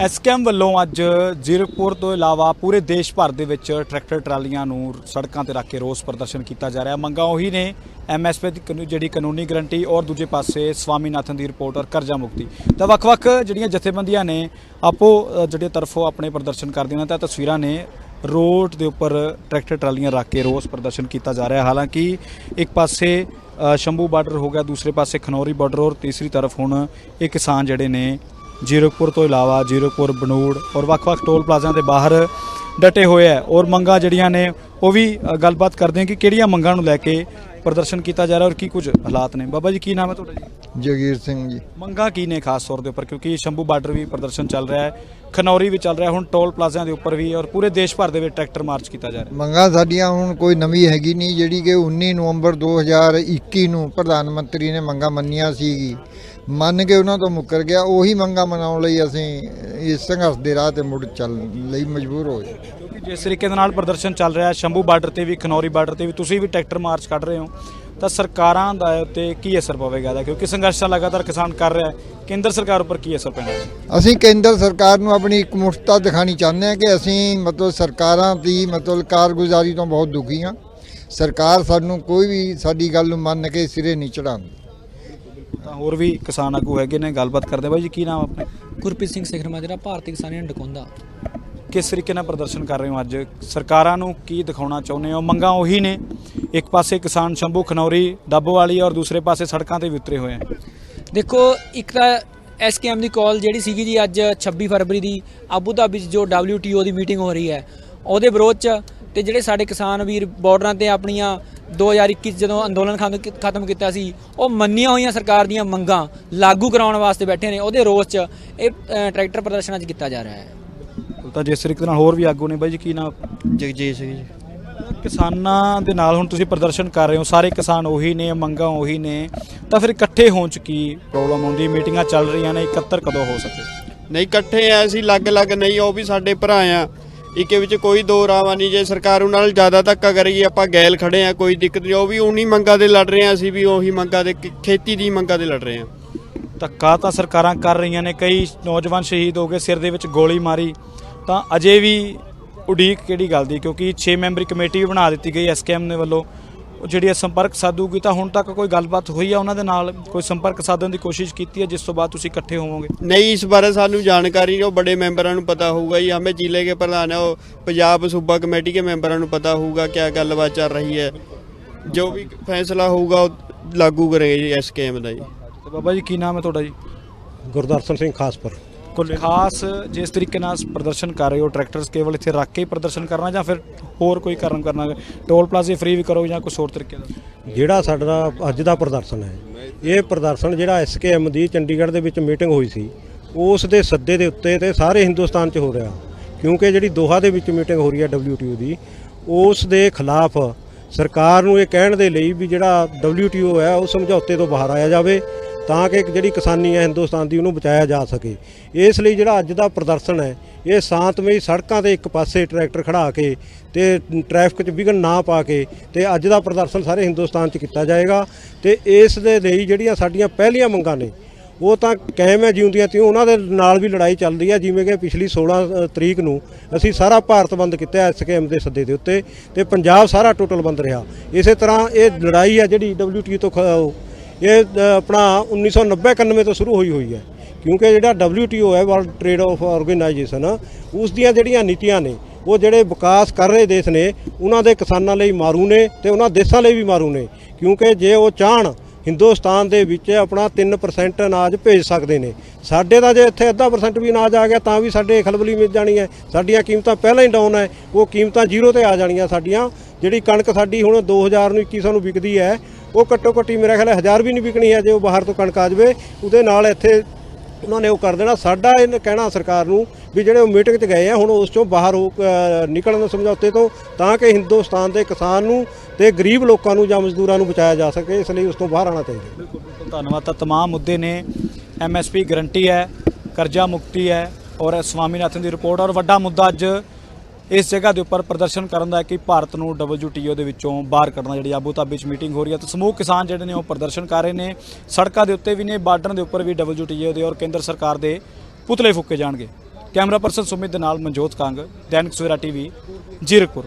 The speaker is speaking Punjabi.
ਐਸਕੇਐਮ ਵੱਲੋਂ ਅੱਜ ਜ਼ੀਰਕਪੁਰ ਤੋਂ ਇਲਾਵਾ ਪੂਰੇ ਦੇਸ਼ ਭਰ ਦੇ ਵਿੱਚ ਟਰੈਕਟਰ ਟਰਾਲੀਆਂ ਨੂੰ ਸੜਕਾਂ ਤੇ ਰੱਖ ਕੇ ਰੋਸ ਪ੍ਰਦਰਸ਼ਨ ਕੀਤਾ ਜਾ ਰਿਹਾ। ਮੰਗਾਂ ਉਹੀ ਨੇ ਐਮਐਸਪੀ ਦੀ ਕਾਨੂੰਨੀ- ਜਿਹੜੀ ਕਾਨੂੰਨੀ ਗਰੰਟੀ ਔਰ ਦੂਜੇ ਪਾਸੇ ਸਵਾਮੀਨਾਥਨ ਦੀ ਰਿਪੋਰਟ ਔਰ ਕਰਜ਼ਾ ਮੁਕਤੀ। ਤਾਂ ਵੱਖ-ਵੱਖ ਜਿਹੜੀਆਂ ਜਥੇਬੰਦੀਆਂ ਨੇ ਆਪੋ ਅ, ਜਿਹੜੇ ਤਰਫੋਂ ਆਪਣੇ ਪ੍ਰਦਰਸ਼ਨ ਕਰਦੀਆਂ ਨੇ ਤਾਂ ਤਸਵੀਰਾਂ ਨੇ ਰੋਡ ਦੇ ਉੱਪਰ ਟਰੈਕਟਰ ਟਰਾਲੀਆਂ ਰੱਖ ਕੇ ਰੋਸ ਪ੍ਰਦਰਸ਼ਨ ਕੀਤਾ ਜਾ ਰਿਹਾ। ਹਾਲਾਂਕਿ ਇੱਕ ਪਾਸੇ ਸ਼ੰਭੂ ਬਾਰਡਰ ਹੋ ਗਿਆ ਦੂਸਰੇ ਪਾਸੇ ਖਨੌਰੀ ਬਾਰਡਰ ਔਰ ਤੀਸਰੀ ਤਰਫ ਹੁਣ ਇਹ ਕਿਸਾਨ ਜਿਹੜੇ ਨੇ ਜੀਰਕਪੁਰ ਤੋਂ ਇਲਾਵਾ ਜੀਰਕਪੁਰ ਬਨੂੜ ਔਰ ਵੱਖ-ਵੱਖ ਟੋਲ ਪਲਾਜ਼ਾ ਦੇ ਬਾਹਰ ਡਟੇ ਹੋਏ ਹੈ ਔਰ ਮੰਗਾਂ ਜਿਹੜੀਆਂ ਨੇ ਉਹ ਵੀ ਗੱਲਬਾਤ ਕਰਦੇ ਹਾਂ ਕਿ ਕਿਹੜੀਆਂ ਮੰਗਾਂ ਨੂੰ ਲੈ ਕੇ ਪ੍ਰਦਰਸ਼ਨ ਕੀਤਾ ਜਾ ਰਿਹਾ ਔਰ ਕੀ ਕੁਝ ਹਾਲਾਤ ਨੇ। ਬਾਬਾ ਜੀ ਕੀ ਨਾਮ ਹੈ ਤੁਹਾਡਾ ਜੀ? ਜਗੀਰ ਸਿੰਘ ਜੀ। ਮੰਗਾਂ ਕੀ ਨੇ ਖਾਸ ਤੌਰ ਦੇ ਉੱਪਰ? ਕਿਉਂਕਿ ਸ਼ੰਭੂ ਬਾਰਡਰ ਵੀ ਪ੍ਰਦਰਸ਼ਨ ਚੱਲ ਰਿਹਾ ਹੈ ਖਨੌਰੀ ਵੀ ਚੱਲ ਰਿਹਾ ਹੁਣ ਟੋਲ ਪਲਾਜ਼ਿਆਂ ਦੇ ਉੱਪਰ ਵੀ ਔਰ ਪੂਰੇ ਦੇਸ਼ ਭਰ ਦੇ ਵਿੱਚ ਟਰੈਕਟਰ ਮਾਰਚ ਕੀਤਾ ਜਾ ਰਿਹਾ ਮੰਗਾਂ ਸਾਡੀਆਂ ਹੁਣ ਕੋਈ ਨਵੀਂ ਹੈਗੀ ਨਹੀਂ ਜਿਹੜੀ ਕਿ 19 ਨਵੰਬਰ 2021 ਨੂੰ ਪ੍ਰਧਾਨ ਮੰਤਰੀ ਨੇ ਮੰਗਾਂ ਮੰਨੀਆਂ ਸੀਗੀ। ਮੰਨ ਕੇ ਉਹਨਾਂ ਤੋਂ ਮੁੱਕਰ ਗਿਆ ਉਹੀ ਮੰਗਾਂ ਮਨਾਉਣ ਲਈ ਅਸੀਂ ਇਸ ਸੰਘਰਸ਼ ਦੇ ਰਾਹ ਤੇ ਮੁੜ ਚੱਲ ਲਈ ਮਜਬੂਰ ਹੋਏ ਕਿਉਂਕਿ ਜਿਸ ਤਰੀਕੇ ਦੇ ਨਾਲ ਪ੍ਰਦਰਸ਼ਨ ਚੱਲ ਰਿਹਾ ਹੈ ਸ਼ੰਭੂ ਬਾਰਡਰ ਤੇ ਵੀ ਖਨੌਰੀ ਬਾਰਡਰ ਤੇ ਵੀ ਤੁਸੀਂ ਵੀ ਟਰੈਕਟਰ ਮਾਰਚ ਕੱਢ ਰਹੇ ਹੋ ਤਾਂ ਸਰਕਾਰਾਂ ਦਾ ਉੱਤੇ ਕੀ ਅਸਰ ਪਵੇਗਾ ਇਹਦਾ? ਕਿਉਂਕਿ ਸੰਘਰਸ਼ ਲਗਾਤਾਰ ਕਿਸਾਨ ਕਰ ਰਿਹਾ ਹੈ। ਕੇਂਦਰ ਸਰਕਾਰ ਉੱਪਰ ਕੀ ਅਸਰ ਪੈਣਾ? ਅਸੀਂ ਕੇਂਦਰ ਸਰਕਾਰ ਨੂੰ ਆਪਣੀ ਇਕਮੁਸ਼ਤਾ ਦਿਖਾਣੀ ਚਾਹੁੰਦੇ ਹਾਂ ਕਿ ਅਸੀਂ ਮਤਲਬ ਸਰਕਾਰਾਂ ਦੀ ਮਤਲਬ ਕਾਰਗੁਜ਼ਾਰੀ ਤੋਂ ਬਹੁਤ ਦੁਖੀ ਹਾਂ। ਸਰਕਾਰ ਸਾਨੂੰ ਕੋਈ ਵੀ ਸਾਡੀ ਗੱਲ ਨੂੰ ਮੰਨ ਕੇ ਸਿਰੇ ਨਹੀਂ ਚੜਾਉਂਦੀ ਤਾਂ ਹੋਰ ਵੀ ਕਿਸਾਨ ਆਗੂ ਹੈਗੇ ਨੇ ਗੱਲਬਾਤ ਕਰਦੇ ਬਾਈ ਜੀ ਕੀ ਨਾਮ ਆਪਣੇ? ਗੁਰਪ੍ਰੀਤ ਸਿੰਘ ਸਿਖਰ ਮਾਜਰਾ ਭਾਰਤੀ ਕਿਸਾਨੀ ਡਕੌਂਦਾ। ਕਿਸ ਤਰੀਕੇ ਨਾਲ ਪ੍ਰਦਰਸ਼ਨ ਕਰ ਰਹੇ ਹੋ ਅੱਜ? ਸਰਕਾਰਾਂ ਨੂੰ ਕੀ ਦਿਖਾਉਣਾ ਚਾਹੁੰਦੇ ਹੋ? ਮੰਗਾਂ ਉਹੀ ਨੇ। ਇੱਕ ਪਾਸੇ ਕਿਸਾਨ ਸ਼ੰਭੂ ਖਨੌਰੀ ਡੱਬੋਵਾਲੀ ਔਰ ਦੂਸਰੇ ਪਾਸੇ ਸੜਕਾਂ ਤੇ ਵੀ ਉਤਰੇ ਹੋਏ ਆ। ਦੇਖੋ ਇੱਕ ਤਾਂ ਐਸਕੇਐਮ ਦੀ ਕਾਲ ਜਿਹੜੀ ਸੀਗੀ ਜੀ ਅੱਜ 26 ਫਰਵਰੀ ਦੀ ਆਬੂ ਧਾਬੀ 'ਚ ਜੋ WTO ਦੀ ਮੀਟਿੰਗ ਹੋ ਰਹੀ ਹੈ ਉਹਦੇ ਵਿਰੋਧ 'ਚ ਤੇ ਜਿਹੜੇ ਸਾਡੇ ਕਿਸਾਨ ਵੀਰ ਬਾਰਡਰਾਂ ਤੇ ਆਪਣੀਆਂ 2021 'ਚ ਜਦੋਂ ਅੰਦੋਲਨ ਖਤਮ- ਖਤਮ ਕੀਤਾ ਸੀ ਉਹ ਮੰਨੀਆਂ ਹੋਈਆਂ ਸਰਕਾਰ ਦੀਆਂ ਮੰਗਾਂ ਲਾਗੂ ਕਰਾਉਣ ਵਾਸਤੇ ਬੈਠੇ ਨੇ ਉਹਦੇ ਰੋਸ 'ਚ ਇਹ ਟਰੈਕਟਰ ਪ੍ਰਦਰਸ਼ਨ ਅੱਜ ਕੀਤਾ ਜਾ ਰਿਹਾ ਹੈ। ਤਾਂ ਜਿਸ ਤਰੀਕੇ ਨਾਲ ਹੋਰ ਵੀ ਆਗੂ ਨੇ ਬਾਈ ਜੀ ਕੀ ਨਾਮ? ਜਗਜੀਤ ਸਿੰਘ ਜੀ। ਕਿਸਾਨਾਂ ਦੇ ਨਾਲ ਹੁਣ ਤੁਸੀਂ ਪ੍ਰਦਰਸ਼ਨ ਕਰ ਰਹੇ ਹੋ ਸਾਰੇ ਕਿਸਾਨ ਉਹੀ ਨੇ ਮੰਗਾਂ ਉਹੀ ਨੇ ਤਾਂ ਫਿਰ ਇਕੱਠੇ ਹੋਣ ਚ ਕੀ ਪ੍ਰੋਬਲਮ ਆਉਂਦੀ? ਮੀਟਿੰਗਾਂ ਚੱਲ ਰਹੀਆਂ ਨੇ 71 ਕਦੋਂ ਹੋ ਸਕੇ? ਨਹੀਂ ਇਕੱਠੇ ਆ ਅਸੀਂ ਲੱਗ-ਲੱਗ ਨਹੀਂ ਉਹ ਵੀ ਸਾਡੇ ਭਰਾ ਆ। ਇੱਕੇ ਵਿੱਚ ਕੋਈ ਦੋ ਰਾਵਾ ਨਹੀਂ, ਜੇ ਸਰਕਾਰ ਉਹਨਾਂ ਨਾਲ ਜ਼ਿਆਦਾ ਧੱਕਾ ਕਰੇਗੀ, ਆਪਾਂ ਗੈਲ ਖੜੇ ਆ ਕੋਈ ਦਿੱਕਤ ਨਹੀਂ, ਉਹ ਵੀ ਉਨੀ ਮੰਗਾਂ ਦੇ ਲੜ ਰਹੇ ਆ ਅਸੀਂ ਵੀ ਉਹੀ ਮੰਗਾਂ ਦੇ ਖੇਤੀ ਦੀ ਮੰਗਾਂ ਦੇ ਲੜ ਰਹੇ ਆ ਧੱਕਾ ਤਾਂ ਸਰਕਾਰਾਂ ਕਰ ਰਹੀਆਂ ਨੇ, ਕਈ ਨੌਜਵਾਨ ਸ਼ਹੀਦ ਹੋ ਗਏ, ਸਿਰ ਦੇ ਵਿੱਚ ਗੋਲੀ ਮਾਰੀ, ਤਾਂ ਅਜੇ ਵੀ ਉਡੀਕ ਕਿਹੜੀ ਗੱਲ ਦੀ, ਕਿਉਂਕਿ 6 ਮੈਂਬਰੀ ਕਮੇਟੀ ਵੀ ਬਣਾ ਦਿੱਤੀ ਗਈ ਐਸਕੇਐਮ ਦੇ ਵੱਲੋਂ। ਜਿਹੜੀ ਇਹ ਸੰਪਰਕ ਸਾਧੂਗੀ ਤਾਂ ਹੁਣ ਤੱਕ ਕੋਈ ਗੱਲਬਾਤ ਹੋਈ ਆ ਉਹਨਾਂ ਦੇ ਨਾਲ? ਕੋਈ ਸੰਪਰਕ ਸਾਧਣ ਦੀ ਕੋਸ਼ਿਸ਼ ਕੀਤੀ ਹੈ ਜਿਸ ਤੋਂ ਬਾਅਦ ਤੁਸੀਂ ਇਕੱਠੇ ਹੋਵੋਗੇ? ਨਹੀਂ ਇਸ ਬਾਰੇ ਸਾਨੂੰ ਜਾਣਕਾਰੀ ਨਹੀਂ ਉਹ ਬੜੇ ਮੈਂਬਰਾਂ ਨੂੰ ਪਤਾ ਹੋਊਗਾ ਜੀ। ਹਮੇ ਜ਼ਿਲ੍ਹੇ ਕੇ ਪ੍ਰਧਾਨ ਹੈ ਉਹ ਪੰਜਾਬ ਸੂਬਾ ਕਮੇਟੀ ਕੇ ਮੈਂਬਰਾਂ ਨੂੰ ਪਤਾ ਹੋਊਗਾ ਕੀ ਗੱਲਬਾਤ ਚੱਲ ਰਹੀ ਹੈ। ਜੋ ਵੀ ਫੈਸਲਾ ਹੋਊਗਾ ਉਹ ਲਾਗੂ ਕਰੇਗਾ ਜੀ ਐਸਕੇਐਮ ਦਾ ਜੀ। ਤੇ ਬਾਬਾ ਜੀ ਕੀ ਨਾਮ ਹੈ ਤੁਹਾਡਾ ਜੀ? ਗੁਰਦਰਸ਼ਨ ਸਿੰਘ ਖਾਸਪੁਰ। ਖਾਸ ਜਿਸ ਤਰੀਕੇ ਨਾਲ ਪ੍ਰਦਰਸ਼ਨ ਕਰ ਰਹੇ ਹੋ ਟਰੈਕਟਰਸ ਕੇਵਲ ਇੱਥੇ ਰੱਖ ਕੇ ਹੀ ਪ੍ਰਦਰਸ਼ਨ ਕਰਨਾ ਜਾਂ ਫਿਰ ਹੋਰ ਕੋਈ ਕਾਰਨ ਕਰਨਾ? ਟੋਲ ਪਲਾਜ਼ੇ ਫ੍ਰੀ ਵੀ ਕਰੋ ਜਾਂ ਕੁਝ ਹੋਰ ਤਰੀਕੇ ਦਾ ਜਿਹੜਾ ਸਾਡਾ ਅੱਜ ਦਾ ਪ੍ਰਦਰਸ਼ਨ ਹੈ ਇਹ ਪ੍ਰਦਰਸ਼ਨ ਜਿਹੜਾ ਐਸਕੇਐਮ ਦੀ ਚੰਡੀਗੜ੍ਹ ਦੇ ਵਿੱਚ ਮੀਟਿੰਗ ਹੋਈ ਸੀ ਉਸ ਦੇ ਸੱਦੇ ਦੇ ਉੱਤੇ ਤੇ ਸਾਰੇ ਹਿੰਦੁਸਤਾਨ 'ਚ ਹੋ ਰਿਹਾ। ਕਿਉਂਕਿ ਜਿਹੜੀ ਦੋਹਾ ਦੇ ਵਿੱਚ ਮੀਟਿੰਗ ਹੋ ਰਹੀ ਹੈ WTO ਦੀ ਉਸ ਦੇ ਖਿਲਾਫ ਸਰਕਾਰ ਨੂੰ ਇਹ ਕਹਿਣ ਦੇ ਲਈ ਵੀ ਜਿਹੜਾ WTO ਹੈ ਉਹ ਸਮਝੌਤੇ ਤੋਂ ਬਾਹਰ ਆਇਆ ਜਾਵੇ। ਤਾਂ ਕਿ ਜਿਹੜੀ ਕਿਸਾਨੀ ਹੈ ਹਿੰਦੁਸਤਾਨ ਦੀ ਉਹਨੂੰ ਬਚਾਇਆ ਜਾ ਸਕੇ। ਇਸ ਲਈ ਜਿਹੜਾ ਅੱਜ ਦਾ ਪ੍ਰਦਰਸ਼ਨ ਹੈ, ਇਹ ਸ਼ਾਂਤਮਈ ਸੜਕਾਂ ਤੇ ਇੱਕ ਪਾਸੇ ਟਰੈਕਟਰ ਖੜਾ ਕੇ ਤੇ ਟ੍ਰੈਫਿਕ 'ਚ ਵਿਘਨ ਨਾ ਪਾ ਕੇ ਤੇ ਅੱਜ ਦਾ ਪ੍ਰਦਰਸ਼ਨ ਸਾਰੇ ਹਿੰਦੁਸਤਾਨ 'ਚ ਕੀਤਾ ਜਾਏਗਾ ਤੇ ਇਸ ਦੇ ਲਈ ਜਿਹੜੀਆਂ ਸਾਡੀਆਂ ਪਹਿਲੀਆਂ ਮੰਗਾਂ ਨੇ, ਉਹ ਤਾਂ ਕਾਇਮ ਹੈ ਜਿਉਂਦੀਆਂ ਤਿਉਂ। ਉਹਨਾਂ ਦੇ ਨਾਲ ਵੀ ਲੜਾਈ ਚੱਲਦੀ ਹੈ, ਜਿਵੇਂ ਕਿ ਪਿਛਲੀ 16 ਤਰੀਕ ਨੂੰ ਅਸੀਂ ਸਾਰਾ ਭਾਰਤ ਬੰਦ ਕੀਤਾ ਐਸਕੇਐਮ ਦੇ ਸੱਦੇ ਦੇ ਉੱਤੇ ਤੇ ਪੰਜਾਬ ਸਾਰਾ ਟੋਟਲ ਬੰਦ ਰਿਹਾ। ਇਸੇ ਤਰ੍ਹਾਂ ਇਹ ਲੜਾਈ ਹੈ ਜਿਹੜੀ WTO ਤੋਂ ਖ- ਇਹ ਅ, ਆਪਣਾ 1990 91 ਤੋਂ ਸ਼ੁਰੂ ਹੋਈ ਹੋਈ ਹੈ। ਕਿਉਂਕਿ ਜਿਹੜਾ WTO ਹੈ ਵਰਲਡ ਟ੍ਰੇਡ ਆਫ ਆਰਗੇਨਾਈਜੇਸ਼ਨ ਉਸ ਦੀਆਂ ਜਿਹੜੀਆਂ ਨੀਤੀਆਂ ਨੇ ਉਹ ਜਿਹੜੇ ਵਿਕਾਸ ਕਰ ਰਹੇ ਦੇਸ਼ ਨੇ ਉਹਨਾਂ ਦੇ ਕਿਸਾਨਾਂ ਲਈ ਮਾਰੂ ਨੇ ਤੇ ਉਹਨਾਂ ਦੇਸ਼ਾਂ ਲਈ ਵੀ ਮਾਰੂ ਨੇ। ਕਿਉਂਕਿ ਜੇ ਉਹ ਚਾਹਣ ਹਿੰਦੁਸਤਾਨ ਦੇ ਵਿੱਚ ਆਪਣਾ 3% ਅਨਾਜ ਭੇਜ ਸਕਦੇ ਨੇ। ਸਾਡੇ ਤਾਂ ਜੇ ਇੱਥੇ ਅੱਧਾ ਪਰਸੈਂਟ ਵੀ ਅਨਾਜ ਆ ਗਿਆ ਤਾਂ ਵੀ ਸਾਡੇ ਖਲਬਲੀ ਮਿਲ ਜਾਣੀ ਹੈ। ਸਾਡੀਆਂ ਕੀਮਤਾਂ ਪਹਿਲਾਂ ਹੀ ਡਾਊਨ ਹੈ ਉਹ ਕੀਮਤਾਂ ਜ਼ੀਰੋ ਤੇ ਆ ਜਾਣੀਆਂ ਸਾਡੀਆਂ। ਜਿਹੜੀ ਕਣਕ ਸਾਡੀ ਹੁਣ 2000 ਨੂੰ 2100 ਨੂੰ ਵਿਕਦੀ ਹੈ ਉਹ ਘੱਟੋ ਘੱਟੀ ਮੇਰਾ ਖਿਆਲ ਹੈ 1000 ਵੀ ਨਹੀਂ ਵਿਕਣੀ ਹੈ ਜੇ ਉਹ ਬਾਹਰ ਤੋਂ ਕਣਕ ਆ ਜਾਵੇ ਉਹਦੇ ਨਾਲ ਇੱਥੇ ਉਹਨਾਂ ਨੇ ਉਹ ਕਰ ਦੇਣਾ ਸਾਡਾ ਇਹ ਕਹਿਣਾ ਸਰਕਾਰ ਨੂੰ ਵੀ ਜਿਹੜੇ ਉਹ ਮੀਟਿੰਗ 'ਚ ਗਏ ਆ ਹੁਣ ਉਸ ਚੋਂ ਬਾਹਰ ਹੋ ਅ, ਨਿਕਲਣ ਸਮਝੌਤੇ ਤੋਂ ਤਾਂ ਕਿ ਹਿੰਦੁਸਤਾਨ ਦੇ ਕਿਸਾਨ ਨੂੰ ਤੇ ਗਰੀਬ ਲੋਕਾਂ ਨੂੰ ਜਾਂ ਮਜ਼ਦੂਰਾਂ ਨੂੰ ਬਚਾਇਆ ਜਾ ਸਕੇ ਇਸ ਲਈ ਉਸ ਤੋਂ ਬਾਹਰ ਆਉਣਾ ਚਾਹੀਦਾ ਬਿਲਕੁਲ ਬਿਲਕੁਲ ਧੰਨਵਾਦ ਤਾਂ तमाम ਮੁੱਦੇ ਨੇ ਐਮਐਸਪੀ ਗਰੰਟੀ ਹੈ ਕਰਜ਼ਾ ਮੁਕਤੀ ਹੈ ਔਰ ਸਵਾਮੀਨਾਥਨ ਦੀ ਰਿਪੋਰਟ ਔਰ ਵੱਡਾ ਮੁੱਦਾ ਅੱਜ ਇਸ ਜਗ੍ਹਾ ਦੇ ਉੱਪਰ ਪ੍ਰਦਰਸ਼ਨ ਕਰਨ ਦਾ ਹੈ ਕਿ ਭਾਰਤ ਨੂੰ WTO ਦੇ ਵਿੱਚੋਂ ਬਾਹਰ ਕੱਢਣਾ ਜਿਹੜੀ ਆਬੂ ਤਾਬੀ 'ਚ ਮੀਟਿੰਗ ਹੋ ਰਹੀ ਹੈ। ਤਾਂ ਸਮੂਹ ਕਿਸਾਨ ਜਿਹੜੇ ਨੇ ਉਹ ਪ੍ਰਦਰਸ਼ਨ ਕਰ ਰਹੇ ਨੇ। ਸੜਕਾਂ ਦੇ ਉੱਤੇ ਵੀ ਨੇ, ਬਾਰਡਰ ਦੇ ਉੱਪਰ ਵੀ WTO ਦੇ ਔਰ ਕੇਂਦਰ ਸਰਕਾਰ ਦੇ ਪੁਤਲੇ ਫੂਕੇ ਜਾਣਗੇ। ਕੈਮਰਾ ਪਰਸਨ ਸੁਮਿਤ ਦੇ ਨਾਲ ਮਨਜੋਤ ਕੰਗ, ਦੈਨਿਕ ਸਵੇਰਾ ਟੀਵੀ, ਜੀਰਕਪੁਰ।